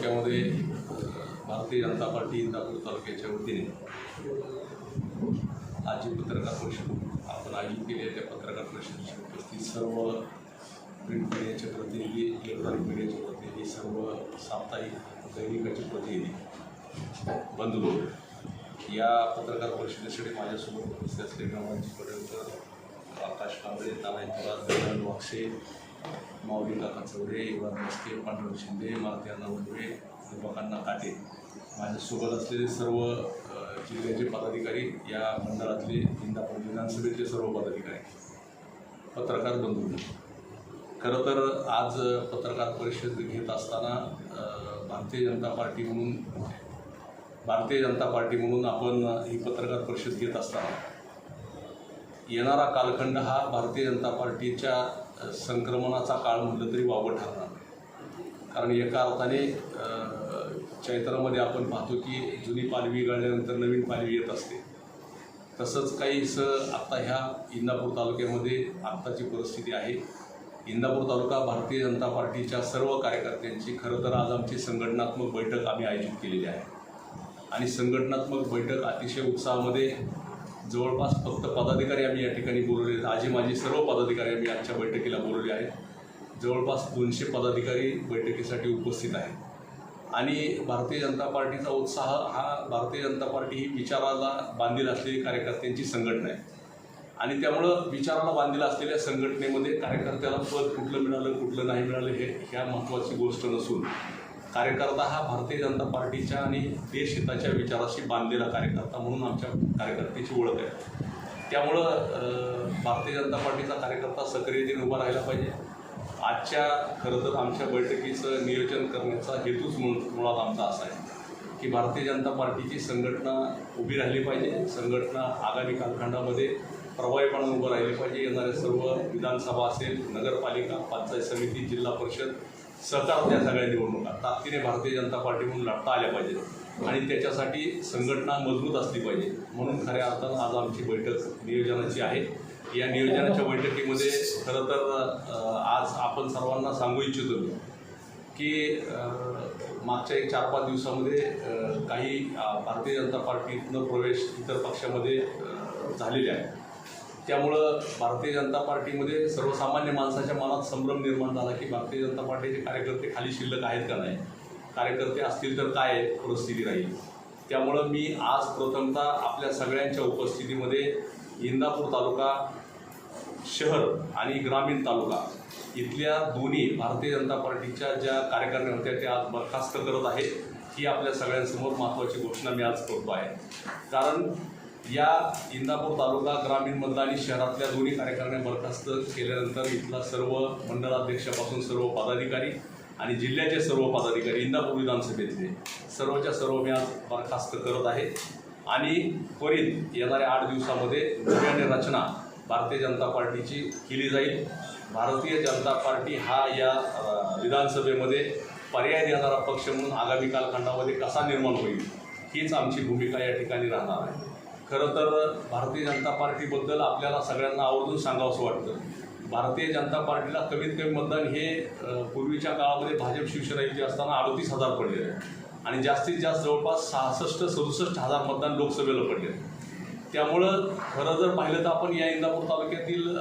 तालुक्यामध्ये भारतीय जनता पार्टी इंदापूर तालुक्याच्या वतीने आज जी पत्रकार परिषद आपण आयोजित केली आहे त्या पत्रकार परिषदेची उपस्थित. सर्व प्रिंट मीडियाचे प्रतिनिधी इलेक्ट्रॉनिक मीडियाचे प्रतिनिधी सर्व साप्ताहिक दैनिकाचे प्रतिनिधी बंधू या पत्रकार परिषदेसाठी माझ्यासोबत उपस्थित असलेले रामाजी पटेलकर आकाश कांबळे तानाजी थोरात वाक्षे माऊली काका चौरे युवराज पांडुरंग शिंदे मारुती अण्णा वंदवे दीपकांना काटे. माझ्यासोबत असलेले सर्व जिल्ह्याचे पदाधिकारी या मंडळातले इंदापूर विधानसभेतले सर्व पदाधिकारी. पत्रकार बंधू. खरं तर आज पत्रकार परिषद घेत असताना भारतीय जनता पार्टी म्हणून भारतीय जनता पार्टी म्हणून आपण ही पत्रकार परिषद घेत असताना येणारा कालखंड हा भारतीय जनता पार्टीच्या संक्रमणाचा काळ म्हटलं तरी वावं ठरणार कारण एका अर्थाने चैत्रामध्ये आपण पाहतो की जुनी पालवी गळल्यानंतर नवीन पालवी येत असते. तसंच काहीसं आत्ता ह्या इंदापूर तालुक्यामध्ये आत्ताची परिस्थिती आहे. इंदापूर तालुका भारतीय जनता पार्टीच्या सर्व कार्यकर्त्यांची खरं तर आज आमची संघटनात्मक बैठक आम्ही आयोजित केलेली आहे. आणि संघटनात्मक बैठक अतिशय उत्साहामध्ये जवळपास फक्त पदाधिकारी आम्ही या ठिकाणी बोलवले आजी माझी सर्व पदाधिकारी आम्ही आजच्या बैठकीला बोलवले आहेत. जवळपास दोनशे पदाधिकारी बैठकीसाठी उपस्थित आहेत. आणि भारतीय जनता पार्टीचा उत्साह हा भारतीय जनता पार्टी ही विचाराला बांधील असलेली कार्यकर्त्यांची संघटना आहे. आणि त्यामुळं विचाराला बांधील असलेल्या संघटनेमध्ये कार्यकर्त्याला पद कुठलं मिळालं कुठलं नाही मिळालं हे ह्या महत्त्वाची गोष्ट नसून कार्यकर्ता हा भारतीय जनता पार्टीच्या आणि देशहिताच्या विचाराशी बांधलेला कार्यकर्ता म्हणून आमच्या कार्यकर्त्याची ओळख आहे. त्यामुळं भारतीय जनता पार्टीचा कार्यकर्ता सक्रियतेने उभा राहिला पाहिजे. आजच्या खरं तर आमच्या बैठकीचं नियोजन करण्याचा हेतूच मुळ मुळात आमचा असा आहे की भारतीय जनता पार्टीची संघटना उभी राहिली पाहिजे. संघटना आगामी कालखंडामध्ये प्रभावीपणे उभं राहिली पाहिजे. येणाऱ्या सर्व विधानसभा असेल नगरपालिका पंचायत समिती जिल्हा परिषद सहकार त्या सगळ्या निवडणुका. ताकदीने भारतीय जनता पार्टी म्हणून लढता आल्या पाहिजेत. आणि त्याच्यासाठी संघटना मजबूत असली पाहिजे. म्हणून खऱ्या अर्थानं आज आमची बैठक नियोजनाची आहे. या नियोजनाच्या बैठकीमध्ये खरं तर आज आपण सर्वांना सांगू इच्छितो मी की मागच्या एक चार पाच दिवसामध्ये काही भारतीय जनता पार्टीतनं प्रवेश इतर पक्षामध्ये झालेले आहे त्यामुळं भारतीय जनता पार्टीमध्ये सर्वसामान्य माणसाच्या मनात संभ्रम निर्माण झाला की भारतीय जनता पार्टीचे कार्यकर्ते खाली शिल्लक आहेत का नाही? कार्यकर्ते असतील तर काय परिस्थिती राहील? त्यामुळं मी आज प्रथमतः आपल्या सगळ्यांच्या उपस्थितीमध्ये इंदापूर तालुका शहर आणि ग्रामीण तालुका इथल्या दोन्ही भारतीय जनता पार्टीच्या ज्या कार्यकारिणी होत्या त्या आज बरखास्त करत आहेत ही आपल्या सगळ्यांसमोर महत्त्वाची घोषणा मी आज करतो आहे कारण या इंदापूर तालुका ग्रामीणमधला आणि शहरातल्या दोन्ही कार्यकारिण्या बरखास्त केल्यानंतर इथला सर्व मंडळाध्यक्षापासून सर्व पदाधिकारी आणि जिल्ह्याचे सर्व पदाधिकारी इंदापूर विधानसभेतले सर्वच्या सर्व मी आज बरखास्त करत आहे. आणि त्वरित येणाऱ्या आठ दिवसामध्ये नव्याने रचना भारतीय जनता पार्टीची केली जाईल. भारतीय जनता पार्टी हा या विधानसभेमध्ये पर्याय देणारा पक्ष म्हणून आगामी कालखंडामध्ये कसा निर्माण होईल हीच आमची भूमिका या ठिकाणी राहणार आहे. खरं तर भारतीय जनता पार्टीबद्दल आपल्याला सगळ्यांना आवर्जून सांगावंसं वाटतं. भारतीय जनता पार्टीला कमीत कमी मतदान हे पूर्वीच्या काळामध्ये भाजप शिवसेना युती असताना अडतीस हजार पडले आहे आणि जास्तीत जास्त जवळपास सहासष्ट सदुसष्ट हजार मतदान लोकसभेला पडले त्यामुळं खरं जर पाहिलं तर आपण या इंदापूर तालुक्यातील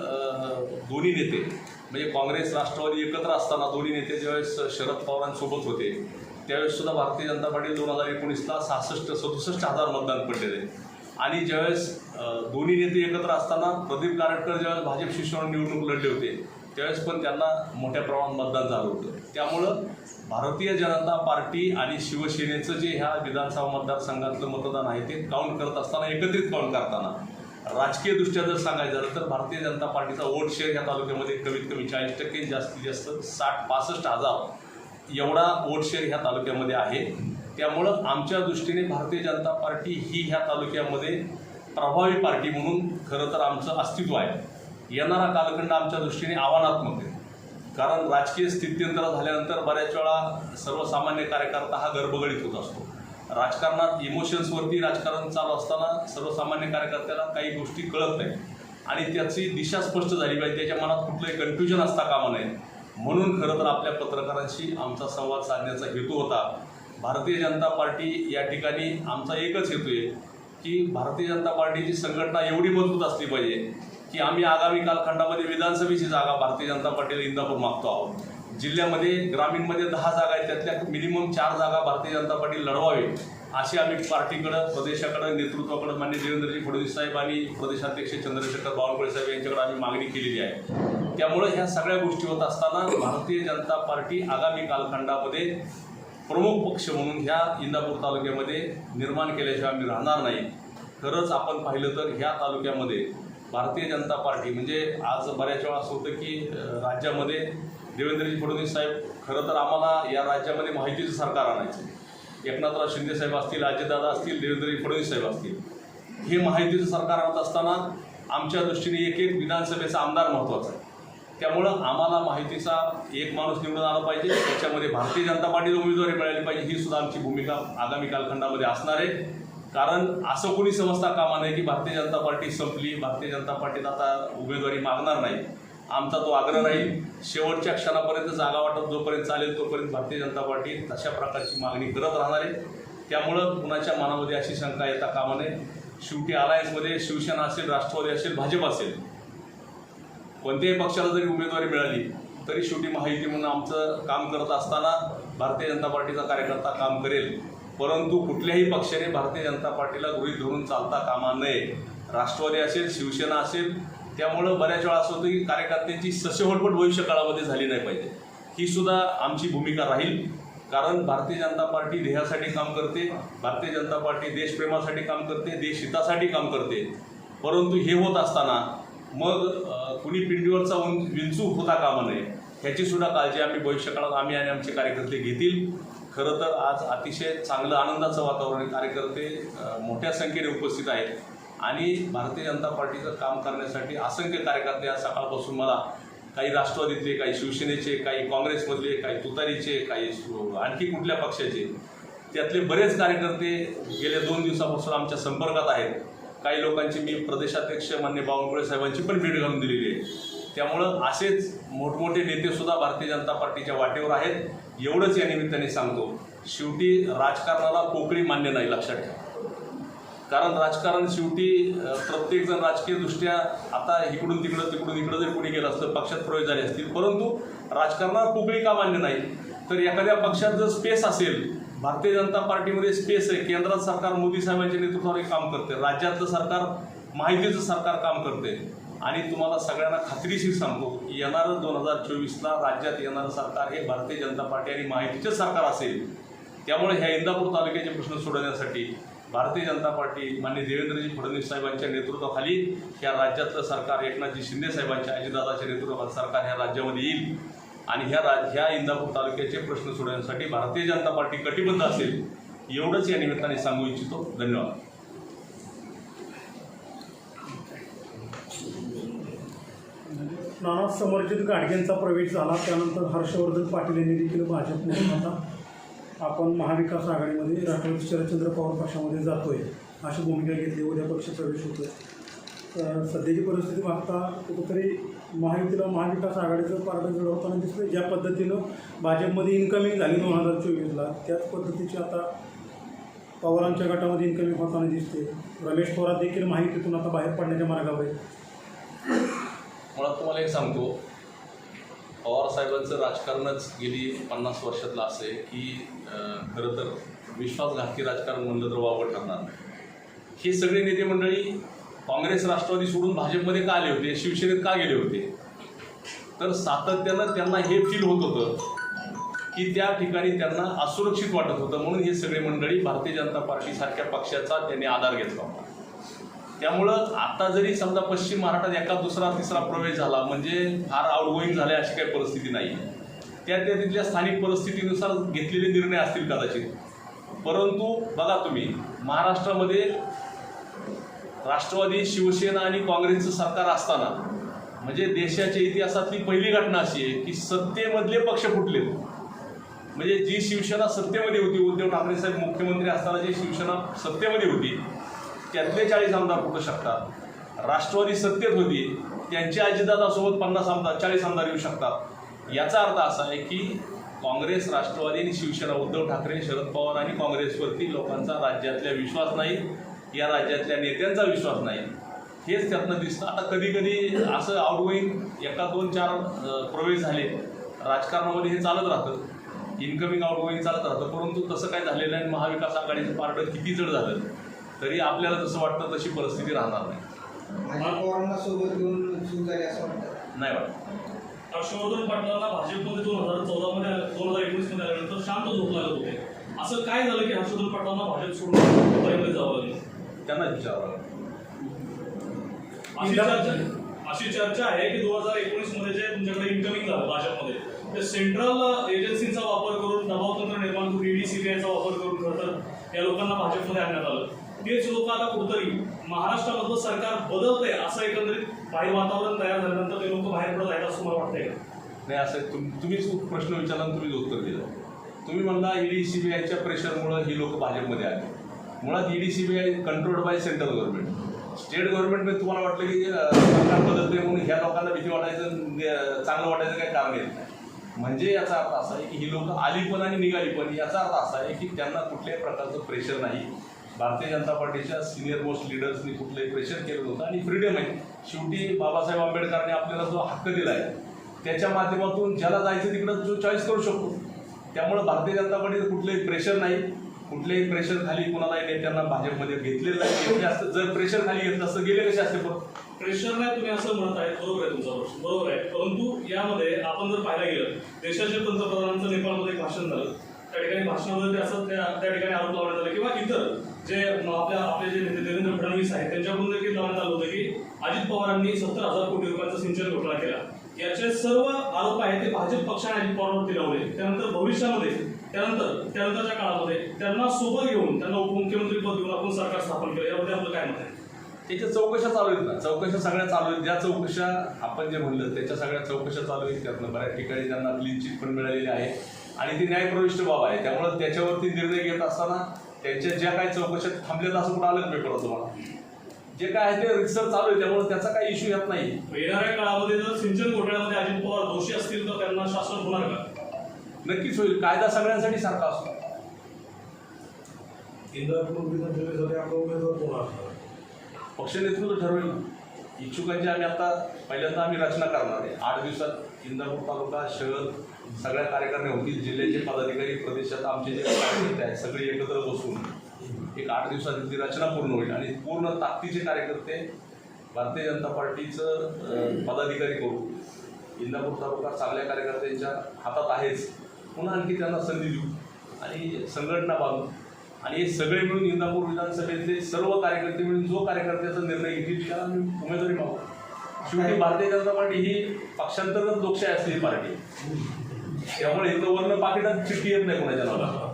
दोन्ही नेते म्हणजे काँग्रेस राष्ट्रवादी एकत्र असताना दोन्ही नेते ज्यावेळेस शरद पवारांसोबत होते त्यावेळेस सुद्धा भारतीय जनता पार्टी दोन हजार एकोणीसला सहासष्ट सदुसष्ट हजार मतदान पडलेले आणि ज्यावेळेस दोन्ही नेते एकत्र असताना प्रदीप कारटकर ज्यावेळेस भाजप शिवसेना निवडणूक लढले होते त्यावेळेस पण त्यांना मोठ्या प्रमाणात मतदान झालं होतं. त्यामुळं भारतीय जनता पार्टी आणि शिवसेनेचं जे ह्या विधानसभा मतदारसंघातलं मतदान आहे ते काउंट करत असताना एकत्रित काउंट करताना. राजकीयदृष्ट्या जर सांगायचं झालं तर भारतीय जनता पार्टीचा वोट शेअर या तालुक्यामध्ये कमीत कमी चाळीस टक्के जास्तीत जास्त साठ पासष्ट हजार एवढा वोट शेअर ह्या तालुक्यामध्ये आहे. त्यामुळं आमच्या दृष्टीने भारतीय जनता पार्टी ही ह्या तालुक्यामध्ये प्रभावी पार्टी म्हणून खरं तर आमचं अस्तित्व आहे. येणारा कालखंड आमच्या दृष्टीने आव्हानात्मक आहे. कारण राजकीय स्थित्यंतर झाल्यानंतर बऱ्याच वेळा सर्वसामान्य कार्यकर्ता हा गर्भगडीत होत असतो. राजकारणात इमोशन्सवरती राजकारण चालू असताना सर्वसामान्य कार्यकर्त्याला काही गोष्टी कळत नाही. आणि त्याची दिशा स्पष्ट झाली पाहिजे. त्याच्या मनात कुठलंही कन्फ्युजन असता कामा नये. म्हणून खरं तर आपल्या पत्रकारांशी आमचा संवाद साधण्याचा हेतू होता. भारतीय जनता पार्टी या ठिकाणी आमचा एकच हेतू आहे की भारतीय जनता पार्टीची संघटना एवढी मजबूत असली पाहिजे की आम्ही आगामी कालखंडामध्ये विधानसभेची जागा भारतीय जनता पार्टीला इंदापूर मागतो आहोत. जिल्ह्यामध्ये ग्रामीणमध्ये दहा जागा आहेत त्यातल्या मिनिमम चार जागा भारतीय जनता पार्टी लढवावी अशी आम्ही पार्टीकडं प्रदेशाकडं नेतृत्वाकडं मान्य देवेंद्रजी फडणवीस साहेब आणि प्रदेशाध्यक्ष चंद्रशेखर बावनकुळे साहेब यांच्याकडे आम्ही मागणी केलेली आहे. त्यामुळं ह्या सगळ्या गोष्टी होत असताना भारतीय जनता पार्टी आगामी कालखंडामध्ये प्रमुख पक्ष म्हणून ह्या इंदापूर तालुक्यामध्ये निर्माण केल्याशिवाय आम्ही राहणार नाही. खरंच आपण पाहिलं तर ह्या तालुक्यामध्ये भारतीय जनता पार्टी म्हणजे आज बऱ्याच वेळा असं होतं की राज्यामध्ये देवेंद्रजी फडणवीस साहेब खरं तर आम्हाला या राज्यामध्ये माहितीचं सरकार आणायचं. एकनाथराव शिंदे साहेब असतील अजितदादा असतील देवेंद्रजी फडणवीस साहेब असतील. हे माहितीचं सरकार आणत असताना आमच्या दृष्टीने एक एक विधानसभेचा आमदार महत्त्वाचा आहे. त्यामुळं आम्हाला माहितीचा एक माणूस निवडून आला पाहिजे. त्याच्यामध्ये भारतीय जनता पार्टीला उमेदवारी मिळाली पाहिजे. ही सुद्धा आमची भूमिका आगामी कालखंडामध्ये असणार आहे. कारण असं कोणी समजता कामा नाही की भारतीय जनता पार्टी संपली. भारतीय जनता पार्टीत आता उमेदवारी मागणार नाही. आमचा तो आग्रह राहील. शेवटच्या क्षणापर्यंत जागा वाटप जोपर्यंत चालेल तोपर्यंत भारतीय जनता पार्टी तशा प्रकारची मागणी करत राहणार आहे. त्यामुळं कुणाच्या मनामध्ये अशी शंका येता कामा नये. शेवटी अलायन्समध्ये शिवसेना असेल राष्ट्रवादी असेल भाजप असेल कोणत्याही पक्षाला जरी उमेदवारी मिळाली तरी शेवटी माहिती म्हणून आमचं काम करत असताना भारतीय जनता पार्टीचा कार्यकर्ता काम करेल. परंतु कुठल्याही पक्षाने भारतीय जनता पार्टीला गृहीत धरून चालता कामा नये. राष्ट्रवादी असेल शिवसेना असेल त्यामुळं बऱ्याच वेळा असं होतं की कार्यकर्त्यांची ससेहोडपट भविष्य काळामध्ये झाली नाही पाहिजे. ही सुद्धा आमची भूमिका राहील. कारण भारतीय जनता पार्टी ध्येयासाठी काम करते भारतीय जनता पार्टी देशप्रेमासाठी काम करते देशहितासाठी काम करते. परंतु हे होत असताना मग कुणी पिंडीवरचा उं विंचू होता कामा नये ह्याची सुद्धा काळजी आम्ही भविष्यकाळात आम्ही आणि आमचे कार्यकर्ते घेतील. खरं तर आज अतिशय चांगलं आनंदाचं वातावरण कार्यकर्ते मोठ्या संख्येने उपस्थित आहेत. आणि भारतीय जनता पार्टीचं काम करण्यासाठी असंख्य कार्यकर्ते आज सकाळपासून मला काही राष्ट्रवादीतले काही शिवसेनेचे काही काँग्रेसमधले काही तुतारीचे काही आणखी कुठल्या पक्षाचे त्यातले बरेच कार्यकर्ते गेल्या दोन दिवसापासून आमच्या संपर्कात आहेत. काही लोकांची मी प्रदेशाध्यक्ष मान्य बावनकुळे साहेबांची पण भेट घालून दिलेली आहे. त्यामुळं असेच मोठमोठे नेतेसुद्धा भारतीय जनता पार्टीच्या वाटेवर आहेत. एवढंच या निमित्ताने सांगतो शेवटी राजकारणाला पोकळी मान्य नाही लक्षात ठेवा. कारण राजकारण शेवटी प्रत्येकजण राजकीयदृष्ट्या आता इकडून तिकडं तिकडून इकडं जर कुणी गेलं असतं पक्षात प्रवेश झाले असतील परंतु राजकारणाला पोकळी का मान्य नाही? तर एखाद्या पक्षात जर स्पेस असेल भारतीय जनता पार्टीमध्ये स्पेस आहे. केंद्रात सरकार मोदी साहेबांच्या नेतृत्वावर काम करते. राज्यातलं सरकार माहितीचं सरकार काम करते. आणि तुम्हाला सगळ्यांना खात्रीशीर सांगतो की येणारं दोन हजार चोवीसला राज्यात येणारं सरकार हे भारतीय जनता पार्टी आणि माहितीचं सरकार असेल. त्यामुळे ह्या इंदापूर तालुक्याचे प्रश्न सोडवण्यासाठी भारतीय जनता पार्टी मान्य देवेंद्रजी फडणवीस साहेबांच्या नेतृत्वाखाली या राज्यातलं सरकार एकनाथजी शिंदे साहेबांच्या अजितदादाच्या नेतृत्वाखाली सरकार ह्या राज्यामध्ये येईल. आणि ह्या राज ह्या इंदापूर तालुक्याचे प्रश्न सोडवण्यासाठी भारतीय जनता पार्टी कटिबद्ध असेल एवढंच या निमित्ताने सांगू इच्छितो. धन्यवाद. नाना समर्जित गाडगेंचा प्रवेश झाला. त्यानंतर हर्षवर्धन पाटील यांनी देखील भाजपमधून आता आपण महाविकास आघाडीमध्ये राष्ट्रवादी शरदचंद्र पवार पक्षामध्ये जातोय. अशी भूमिका घेतली. उद्या पक्ष प्रवेश होतोय. तर सध्याची परिस्थिती पाहता कुठंतरी महायुतीला महाविकास आघाडीचं पारडं मिळवताना दिसतं ज्या पद्धतीनं भाजपमध्ये इन्कमिंग झाली दोन हजार चोवीसला त्याच पद्धतीची आता पवारांच्या गटामध्ये इन्कमिंग होताना दिसते रमेश थोरात देखील माहितीतून आता बाहेर पडण्याच्या मार्गावर आहे. मुळात तुम्हाला एक सांगतो. पवार साहेबांचं राजकारणच गेली पन्नास वर्षातलं असं आहे की खरं तर विश्वासघाती राजकारण म्हणलं तर वावड ठरणार नाही. ही सगळी नेते मंडळी काँग्रेस राष्ट्रवादी सोडून भाजपमध्ये का आले होते? शिवसेनेत का गेले होते? तर सातत्यानं त्यांना हे फील होत होतं की त्या ठिकाणी त्यांना असुरक्षित वाटत होतं. म्हणून हे सगळे मंडळी भारतीय जनता पार्टीसारख्या पक्षाचा त्यांनी आधार घेतला होता. त्यामुळं आता जरी समजा पश्चिम महाराष्ट्रात एका दुसरा तिसरा प्रवेश झाला म्हणजे फार आउटगोईंग झाले अशी काही परिस्थिती नाही त्या त्या तिथल्या स्थानिक परिस्थितीनुसार घेतलेले निर्णय असतील कदाचित. परंतु बघा तुम्ही महाराष्ट्रामध्ये राष्ट्रवादी शिवसेना आणि काँग्रेसचं सरकार असताना म्हणजे देशाच्या इतिहासातली पहिली घटना अशी आहे की सत्तेमधले पक्ष फुटले म्हणजे जी शिवसेना सत्तेमध्ये होती उद्धव ठाकरे साहेब मुख्यमंत्री असताना जी शिवसेना सत्तेमध्ये होती त्यातले चाळीस आमदार फुटू शकतात. राष्ट्रवादी सत्तेत होती त्यांच्या अजितदादासोबत पन्नास आमदार चाळीस आमदार येऊ शकतात. याचा अर्थ असा आहे की काँग्रेस राष्ट्रवादी आणि शिवसेना उद्धव ठाकरे शरद पवार आणि काँग्रेसवरती लोकांचा राज्यातल्या विश्वास नाही या राज्यातल्या नेत्यांचा विश्वास नाही. हेच त्यातनं दिसतं. आता कधी कधी असं आउटगोईंग एका दोन चार प्रवेश झाले राजकारणामध्ये हे चालत राहतं. इन्कमिंग आउटगोईंग चालत राहतं. परंतु तसं काय झालेलं नाही. महाविकास आघाडीचं पारडं किती जड झालं. तरी आपल्याला जसं वाटतं तशी परिस्थिती राहणार नाही. सोबत घेऊन असं वाटतं? नाही वाटत. हर्षवर्धन पाटलांना भाजपमध्ये दोन हजार चौदा मध्ये दोन हजार एकोणीसमध्ये आल्यानंतर शांत झोप लागत होते. असं काय झालं की हर्षवर्धन पाटलांना भाजप सोडून जावं लागलं? त्यांनाच विचारावं. अशी चर्चा अशी चर्चा आहे की दोन हजार एकोणीसमध्ये जे तुमच्याकडे इन्कमिंग झालं भाजपमध्ये ते सेंट्रल एजन्सीचा वापर करून दबाव तंत्र निर्माण करून ईडी सीबीआयचा वापर करून खरं तर या लोकांना भाजपमध्ये आणण्यात आलं. तेच लोक आता कुठंतरी महाराष्ट्रामधलं सरकार बदलतंय असं एकंदरीत बाहेर वातावरण तयार झाल्यानंतर ते लोक बाहेर पडत आहेत असं मला वाटतंय का? नाही असं तुम तुम्हीच प्रश्न विचारला तुम्हीच उत्तर दिलं. तुम्ही म्हणला ईडी सीबीआयच्या प्रेशरमुळं ही लोक भाजपमध्ये आली. मुळात ED CBI controlled by central government state गव्हर्नमेंटमध्ये तुम्हाला वाटलं की सरकार बदलते म्हणून ह्या लोकांना भीती वाटायचं चांगलं वाटायचं काही काम येत नाही. म्हणजे याचा अर्थ असा आहे की ही लोक आली पण आणि निघाली पण याचा अर्थ असा आहे की त्यांना कुठल्याही प्रकारचं प्रेशर नाही. भारतीय जनता पार्टीच्या सिनियर मोस्ट लिडर्सनी कुठलंही प्रेशर केलं नव्हतं आणि फ्रीडम आहे. शेवटी बाबासाहेब आंबेडकरांनी आपल्याला जो हक्क दिला आहे त्याच्या माध्यमातून ज्याला जायचं तिकडं जो चॉईस करू शकतो. त्यामुळे भारतीय जनता पार्टीचं कुठलंही प्रेशर नाही. कुठलेही प्रेशर खाली कुणालाही नेत्यांना भाजपमध्ये घेतलेलं नाही. म्हणजे घेतले जर प्रेशर खाली घेतलं असं गेले कसे असते? प्रेशर नाही तुम्ही असं म्हणत आहे. बरोबर आहे तुमचा प्रश्न. बरोबर आहे. परंतु यामध्ये आपण जर पाहायला गेलं देशाच्या पंतप्रधानांचं नेपाळमध्ये भाषण झालं. त्या ठिकाणी भाषणामध्ये ते असं त्या त्या ठिकाणी आरोप लावण्यात आला. किंवा इतर जे आपल्या आपले जे नेते देवेंद्र फडणवीस आहेत त्यांच्याकडून देखील लावण्यात आलं होतं की अजित पवारांनी सत्तर हजार कोटी रुपयांचा सिंचन घोटाळा केला. याचे सर्व आरोप आहेत ते भाजप पक्षाने अजित लावले त्यानंतर भविष्यामध्ये त्यानंतर त्यानंतरच्या काळामध्ये त्यांना सोबत घेऊन त्यांना उपमुख्यमंत्री पद देऊन आपण सरकार स्थापन केलं. यामध्ये आपलं काय मत आहे? त्याच्या चौकशा चालू आहेत ना. चौकशा सगळ्या चालू आहेत. ज्या चौकशा आपण जे म्हणलं त्याच्या सगळ्या चौकशा चालू आहेत त्यातनं. बऱ्याच ठिकाणी त्यांना क्लीन चिट पण मिळालेली आहे. आणि ती न्यायप्रविष्ट बाब आहे. त्यामुळे त्याच्यावरती निर्णय घेत असताना त्यांच्या ज्या काही चौकशात थांबलेलं असं कुठं आलं पेपर तुम्हाला? जे काय आहे ते रिसर्च चालू आहे त्यामुळे त्याचा काही इश्यू येत नाही. येणाऱ्या काळामध्ये जर सिंचन घोटाळ्यामध्ये अजित पवार दोषी असतील तर त्यांना शासन होणार का? नक्कीच होईल. कायदा सगळ्यांसाठी सारखा असतो. इंदापूर विधानसभेसाठी आपला उमेदवार कोण असणार? पक्ष नेतृत्व ठरवेल ना. इच्छुकांची आम्ही आता पहिल्यांदा आम्ही रचना करणार आहे. आठ दिवसात इंदापूर तालुका शहर सगळ्या कार्यकारिणी होतील. जिल्ह्याचे पदाधिकारी प्रदेशात आमचे जे कार्यकर्ते आहेत सगळे एकत्र बसून एक आठ दिवसात ती रचना पूर्ण होईल आणि पूर्ण ताकदीचे कार्यकर्ते भारतीय जनता पार्टीचं पदाधिकारी करू इंदापूर तालुका चांगल्या कार्यकर्त्यांच्या हातात आहेच. पुन्हा आणखी त्यांना संधी देऊ. आणि संघटना बांधू. आणि हे सगळे मिळून इंदापूर विधानसभेतले सर्व कार्यकर्ते मिळून जो कार्यकर्त्याचा निर्णय घेतील त्याला आम्ही उमेदवारी मागू. शेवटी भारतीय जनता पार्टी ही पक्षांतर्गत लोकशाही असलेली पार्टी. त्यामुळे इथं वर्ण पाकिटात चिठ्ठी येत नाही कोणाच्या नावाला.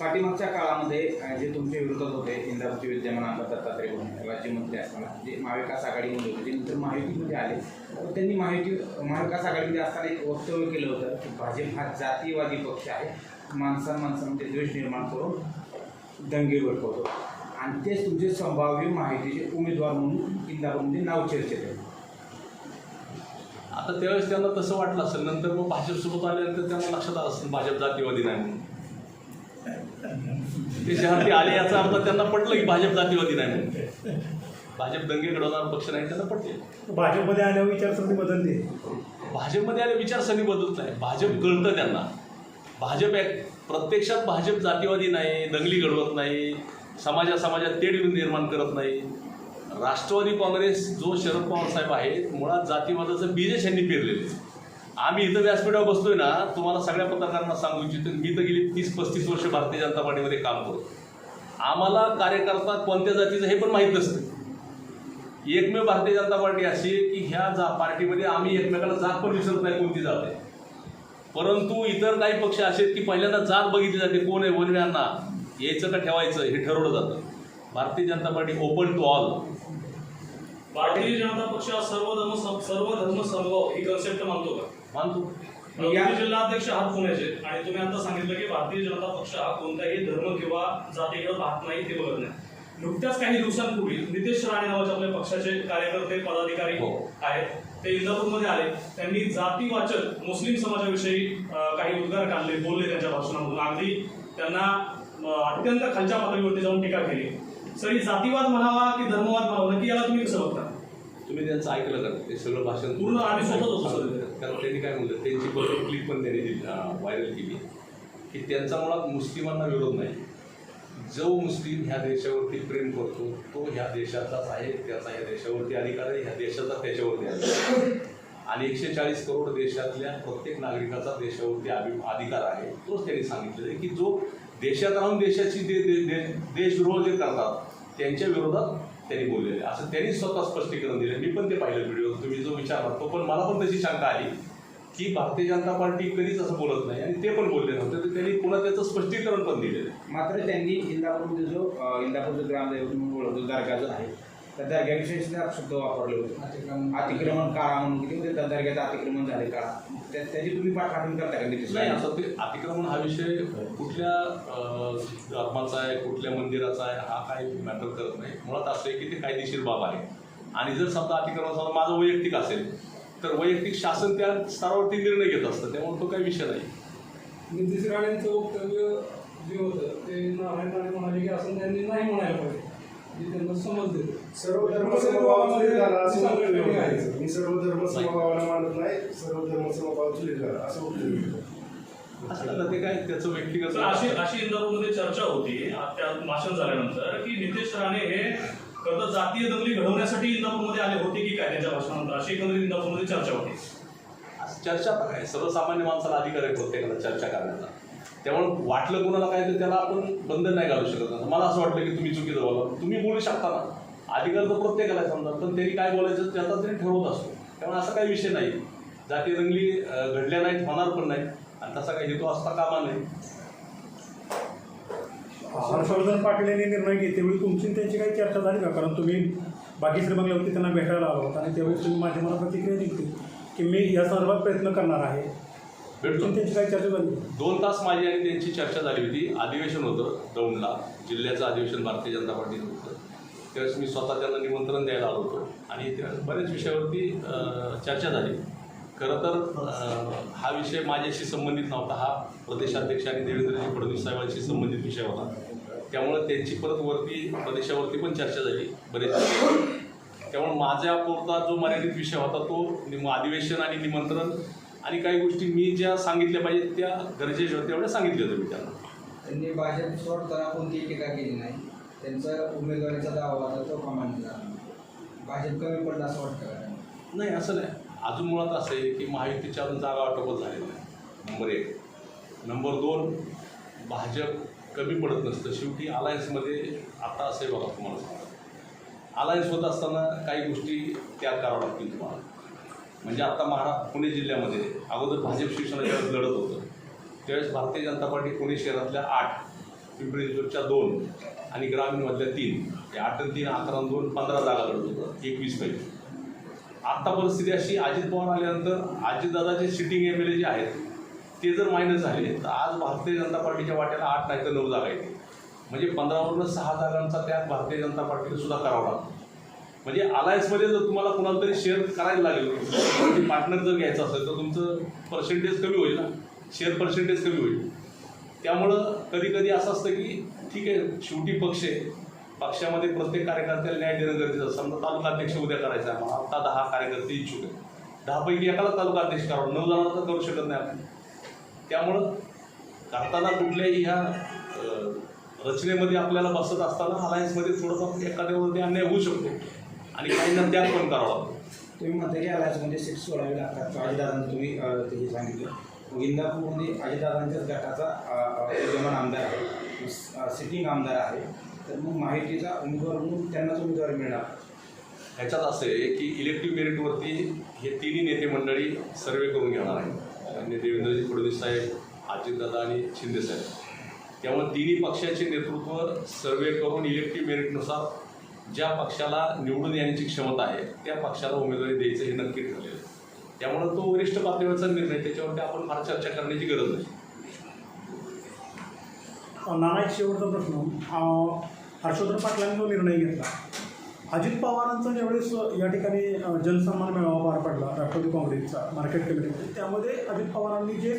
पाठीमागच्या काळामध्ये जे तुमच्या विरोधात होते इंदापूरचे विद्यमान आमदार दत्तात्रय राज्यमंत्री असताना म्हणजे जे महाविकास आघाडीमध्ये होते ते नंतर महायुतीमध्ये आले तर त्यांनी महायुती महाविकास आघाडीमध्ये असताना एक वक्तव्य केलं होतं की भाजप हा जातीयवादी पक्ष आहे. माणसा माणसामध्ये द्वेष निर्माण करून दंगे भडकवतो. आणि तेच तुमचे संभाव्य माहितीचे उमेदवार म्हणून इंदापूरमध्ये नाव चर्चेत आहे आता त्यावेळेस त्यांना तसं वाटलं असेल नंतर मग भाजपसोबत आल्यानंतर त्यांना लक्षात आलं असेल भाजप जातीवादी नाही ते जेव्हा ते आले याचा अर्थ त्यांना पटलं की भाजप जातीवादी नाही म्हणून. भाजप दंगे घडवणारा पक्ष नाही त्यांना पटले. भाजपमध्ये आल्यावर विचारसरणी बदलली. भाजपमध्ये आले विचारसरणी बदलत नाही. भाजप कळतं त्यांना. भाजप एक प्रत्यक्षात भाजप जातीवादी नाही दंगली घडवत नाही समाजा समाजात तेढ निर्माण करत नाही. राष्ट्रवादी काँग्रेस जो शरद पवार साहेब आहेत मुळात जातीवादाचं बीजच यांनी पेरलेलं आहे. आम्ही इथं व्यासपीठावर बसलोय ना तुम्हाला सगळ्या पत्रकारांना सांगू इच्छितो मी तर गेली तीस पस्तीस वर्ष भारतीय जनता पार्टीमध्ये काम करतो आम्हाला कार्यकर्ता कोणत्या जातीचं हे पण माहीत नसतं. एकमेव भारतीय जनता पार्टी अशी आहे की ह्या जा पार्टीमध्ये आम्ही एकमेकाला जात पण विसरत नाही कोणती जात आहे. परंतु इतर काही पक्ष असे आहेत की पहिल्यांदा जात बघितली जाते कोण आहे वनव्यांना. यायचं का ठेवायचं? हे ठरवलं जातं. Bharatiya Janata Party open to all Bharatiya Janata Paksha सर्व धर्म सर्व धर्म समभाव ही कन्सेप्ट मानतो का? मानतो. जिल्हाध्यक्ष आहात पुण्याचे आणि तुम्ही आता सांगितलं की भारतीय जनता पक्ष हा कोणत्याही धर्म किंवा जातीकडे पाहत नाही ते बघत नाही. नुकत्याच काही दिवसांपूर्वी नितेश राणे नावाचे आपल्या पक्षाचे कार्यकर्ते पदाधिकारी हो. आहेत. ते इंदापूरमध्ये आले. त्यांनी जातीवाचक मुस्लिम समाजाविषयी काही उद्गार काढले बोलले त्यांच्या भाषणामधून. अगदी त्यांना अत्यंत खालच्या पातळीवरती जाऊन टीका केली. सर ही जातीवाद म्हणावा की धर्मवाद म्हणावा? नक्की याला तुम्ही कसं बघता? तुम्ही त्यांचं ऐकलं का? ते सगळं भाषण पूर्ण आम्ही स्वतःच होतो सर. कारण त्यांनी काय म्हणलं त्यांची बरोबर क्लिप पण त्यांनी दिली व्हायरल केली की त्यांचा मुळात मुस्लिमांना विरोध नाही जो मुस्लिम ह्या देशावरती प्रेम करतो तो ह्या देशाचाच आहे त्याचा ह्या देशावरती अधिकार आहे ह्या देशाचा त्याच्यावरती अधिकार आहे. आणि एकशे चाळीस करोड देशातल्या प्रत्येक नागरिकाचा देशावरती अभि अधिकार आहे तोच त्यांनी सांगितलेलं आहे की जो देशात राहून देशाची दे, देशद्रोह जे करतात त्यांच्या विरोधात त्यांनी बोललेले. असं त्यांनी स्वतः स्पष्टीकरण दिलं. मी पण ते पाहिलं व्हिडिओ तुम्ही जो विचारला तो पण मला पण तशी शंका आली की भारतीय जनता पार्टी कधीच असं बोलत नाही. आणि ते पण बोलले नव्हते. तर त्यांनी पुन्हा त्याचं स्पष्टीकरण पण दिलेलं आहे. मात्र त्यांनी इंदापूरमध्ये जो इंदापूरचं ग्रामदैवत म्हणून ओळखतो दर्गा जो आहे. त्या दर्ग्याविषयी सुद्धा शब्द वापरले होते. अतिक्रमण काळा म्हणून किती म्हणजे त्या दर्ग्याचं अतिक्रमण झाले काळा त्या- त्याची तुम्ही पाठवून करता का नाही असं ते अतिक्रमण हा विषय कुठल्या धर्माचा आहे कुठल्या मंदिराचा आहे हा काही मॅटर करत नाही. मुळात असं आहे की ते कायदेशीर बाब आहे. आणि जर समजा अतिक्रमण समजा माझं वैयक्तिक असेल तर वैयक्तिक शासन त्या स्तरावरती निर्णय घेत असतं. त्यामुळे तो काही विषय नाही. नितीश राणेंचं वक्तव्य जे होतं ते नारायण राणे म्हणाले की असं त्यांनी नाही म्हणायला पाहिजे. त्यांना समजते सर्व धर्म असं होतं. मी सर्व धर्म समभावाला मानत नाही सर्व धर्म असं होतं. ते काय त्याचं व्यक्तिगत तर अशी अशी इंदापूरमध्ये चर्चा होती त्या भाषण झाल्यानंतर की नितेश राणे हे खरं जातीय दंगली घडवण्यासाठी इंदापूरमध्ये आले होते की काय त्यांच्या भाषणानंतर? अशी एकंदरीत इंदापूरमध्ये चर्चा होती. चर्चा काय सर्वसामान्य माणसाला अधिकार आहे प्रत्येकाला चर्चा करण्याचा. त्यामुळे वाटलं कोणाला काय तर त्याला आपण बंधन नाही घालू शकत. नाही. मला असं वाटलं की तुम्ही चुकीचं बोला तुम्ही बोलू शकता ना. अधिकार तर प्रत्येकाला समजा. पण त्यांनी काय बोलायचं त्याचा तरी ठरवत असतो. त्यामुळे असा काही विषय नाही. जाती रंगली घडल्या नाहीत होणार पण नाही आणि तसा काही हेतू असता कामा नाही हर्षवर्धन पाटील यांनी निर्णय घेतले. त्यावेळी तुमची त्यांची काही चर्चा झाली का? कारण तुम्ही बागेश्री बंगल्यावरती त्यांना भेटायला आला होता आणि त्यावेळी तुम्ही माध्यमाला प्रतिक्रिया दिली की मी या संदर्भात प्रयत्न करणार आहे. तुमची त्यांची चर्चा झाली दोन तास माझी आणि त्यांची चर्चा झाली होती. अधिवेशन होतं दौंडला. जिल्ह्याचं अधिवेशन भारतीय जनता पार्टीचं होतं. त्यावेळेस मी स्वतः त्यांना निमंत्रण द्यायला आलो होतो. आणि त्या बऱ्याच विषयावरती चर्चा झाली. खरं तर हा विषय माझ्याशी संबंधित नव्हता. हा प्रदेशाध्यक्ष आणि देवेंद्रजी फडणवीस साहेबांशी संबंधित विषय होता. त्यामुळे त्यांची परत वरती प्रदेशावरती पण चर्चा झाली बरेच त्यामुळे माझ्या पुरता जो मर्यादित विषय होता तो निम अधिवेशन आणि निमंत्रण आणि काही गोष्टी मी ज्या सांगितल्या पाहिजेत त्या गरजेच्या होत्या तेवढ्या सांगितल्या होत्या मी त्यांना. त्यांनी भाजप सोडताना कोणतीही टीका केली नाही? त्यांचा उमेदवारीचा दावा होता तो प्रमाणित झाला भाजप कमी पडला असं वाटतं नाही असं नाही. अजून मुळात असं आहे की महायुतीच्या अजून जागा वाटपच झालेलं नाही. नंबर एक. नंबर दोन भाजप कमी पडत नसतं. शेवटी अलायन्समध्ये आता असं आहे बघा तुम्हाला सांगा अलायन्स होत असताना काही गोष्टी त्याग कराव्या लागतील तुम्हाला म्हणजे आत्ता महारा पुणे जिल्ह्यामध्ये अगोदर भाजप शिवसेना ज्यावेळेस लढत होतं त्यावेळेस भारतीय जनता पार्टी पुणे शहरातल्या आठ पिंपरी चिंचवडच्या दोन आणि ग्रामीणमधल्या तीन या आठ आणि तीन अकरा दोन पंधरा जागा लढत होतं एकवीस पैकी. आत्ता परिस्थिती अशी अजित पवार आल्यानंतर अजितदादाचे सिटिंग एम एल ए जे आहेत ते जर मायनस झाले तर आज भारतीय जनता पार्टीच्या वाट्याला आठ नाही तर नऊ जागा येते म्हणजे पंधरावरून सहा जागांचा त्यात भारतीय जनता पार्टीला सुद्धा करावा लागतो. म्हणजे अलायन्समध्ये जर तुम्हाला कुणाला तरी शेअर करायला लागेल म्हणजे पार्टनर जर घ्यायचं असेल तर तुमचं पर्सेंटेज कमी होईल ना? शेअर पर्सेंटेज कमी होईल. त्यामुळं कधी कधी असं असतं की ठीक आहे शेवटी पक्ष आहे. पक्षामध्ये प्रत्येक कार्यकर्त्याला न्याय देणं गरजेचं असतं. समजा तालुका अध्यक्ष उद्या करायचा आहे मला आता दहा कार्यकर्ते इच्छुक आहे दहापैकी एकाला तालुका अध्यक्ष करावं नऊ जणांना तर करू शकत नाही आपण. त्यामुळं करताना कुठल्याही ह्या रचनेमध्ये आपल्याला बसत असताना अलायन्समध्ये थोडंफार एखाद्यावरती अन्याय होऊ शकतो. आणि काहींना त्याग पण करावा. लागतो तुम्ही म्हणता की अलायन्समध्ये सीट सोडावी लागतात. अजितदादांचं तुम्ही हे सांगितलं. मग इंदापूरमध्ये अजितदादांच्याच गटाचा विद्यमान आमदार आहे. सिटिंग आमदार आहे. तर मग माहितीचा उमेदवार म्हणून त्यांनाच उमेदवारी मिळणार. ह्याच्यात असं आहे की इलेक्टिव्ह मेरिटवरती हे तिन्ही नेते मंडळी सर्वे करून घेणार आहेत. आणि देवेंद्रजी फडणवीस साहेब अजितदादा आणि शिंदे साहेब. त्यामुळे तिन्ही पक्षाचे नेतृत्व सर्वे करून इलेक्टिव्ह मेरिटनुसार ज्या पक्षाला निवडून येण्याची क्षमता आहे त्या पक्षाला उमेदवारी द्यायचं हे नक्की ठरलेलं आहे. त्यामुळे तो वरिष्ठ पातळीवरचा निर्णय त्याच्यावरती आपण फार चर्चा करण्याची गरज नाही. नाना एक शेवटचा प्रश्न. हर्षवर्धन पाटलांनी जो निर्णय घेतला अजित पवारांचा ज्यावेळेस या ठिकाणी जनसन्मान मेळावा पार पडला राष्ट्रवादी काँग्रेसचा मार्केट कमिटीमध्ये त्यामध्ये अजित पवारांनी जे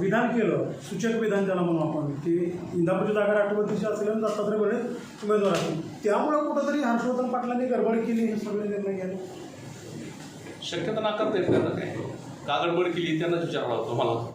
विधान केलं सूचक विधान ज्याला म्हणू आपण की इंदापूरची जागा राष्ट्रवादीची असेल दत्तात्रय बडे उमेदवार असतील त्यामुळे कुठंतरी हर्षवर्धन पाटलांनी गडबड केली हे सगळे निर्णय घ्यायला. शक्यता नाकारता येत नाही काय का गडबड केली त्यांनाच विचारला लागतं मला.